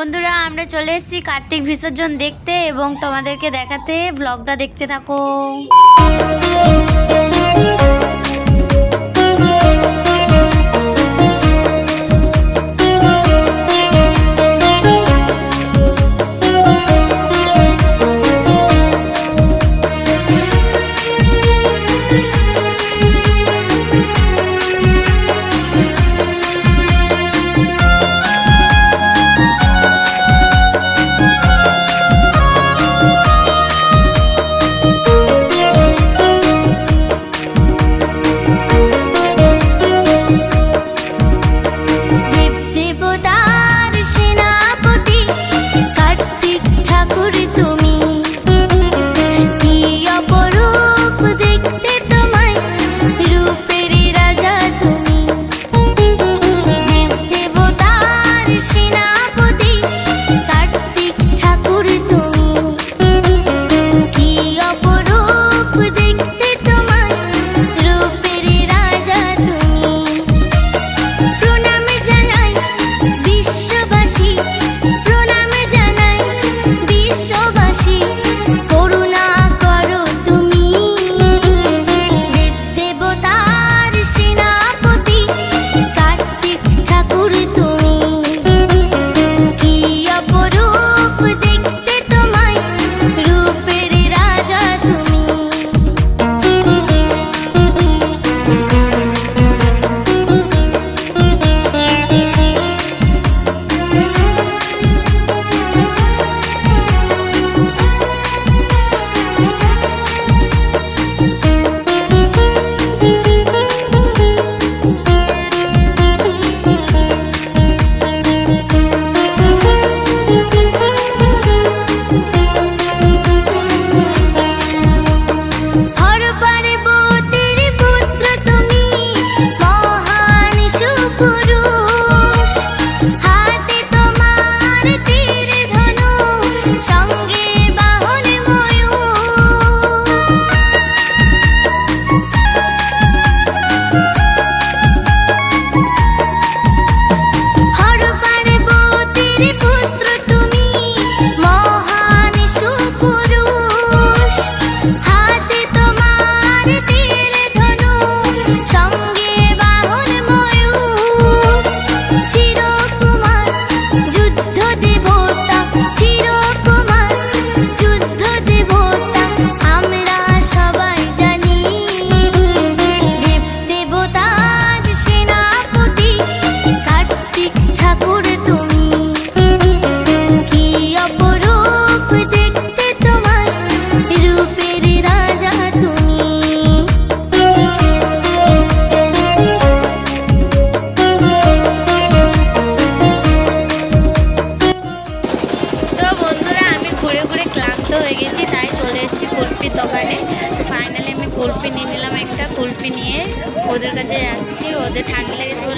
বন্ধুরা আমরা চলে এসেছি কার্তিক বিসর্জন দেখতে এবং তোমাদেরকে দেখাতে ব্লগটা দেখতে থাকো। See.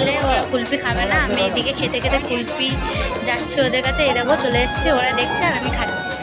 ধরে ওরা কুলপি খাবে না। আমি এদিকে খেতে খেতে কুলপি যাচ্ছে ওদের কাছে। এরকম চলে এসছি, ওরা দেখছে আর আমি খাচ্ছি।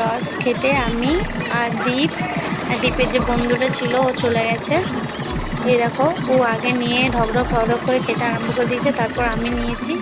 রস খেতে আমি আর দ্বীপ আর দ্বীপের যে বন্ধুটা ছিল, ও চলে গেছে। এই দেখো, ও আগে নিয়ে ঢকঢক ঢকঢক করে খেতে আরম্ভ করে দিয়েছে, তারপর আমি নিয়েছি।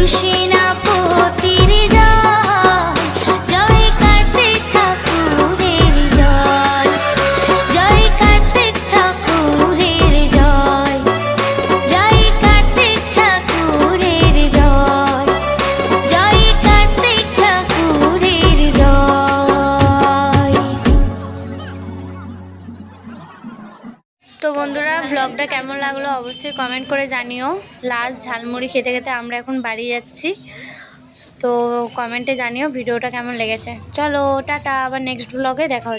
खुशी বন্ধুরা ভ্লগটা কেমন লাগল অবশ্যই কমেন্ট করে জানিও। লাস্ট ঝালমুড়ি খেতে খেতে আমরা এখন বাড়ি যাচ্ছি। তো কমেন্টে জানিও ভিডিওটা কেমন লেগেছে। চলো, টাটা, আবার নেক্সট ব্লগে দেখা হচ্ছে।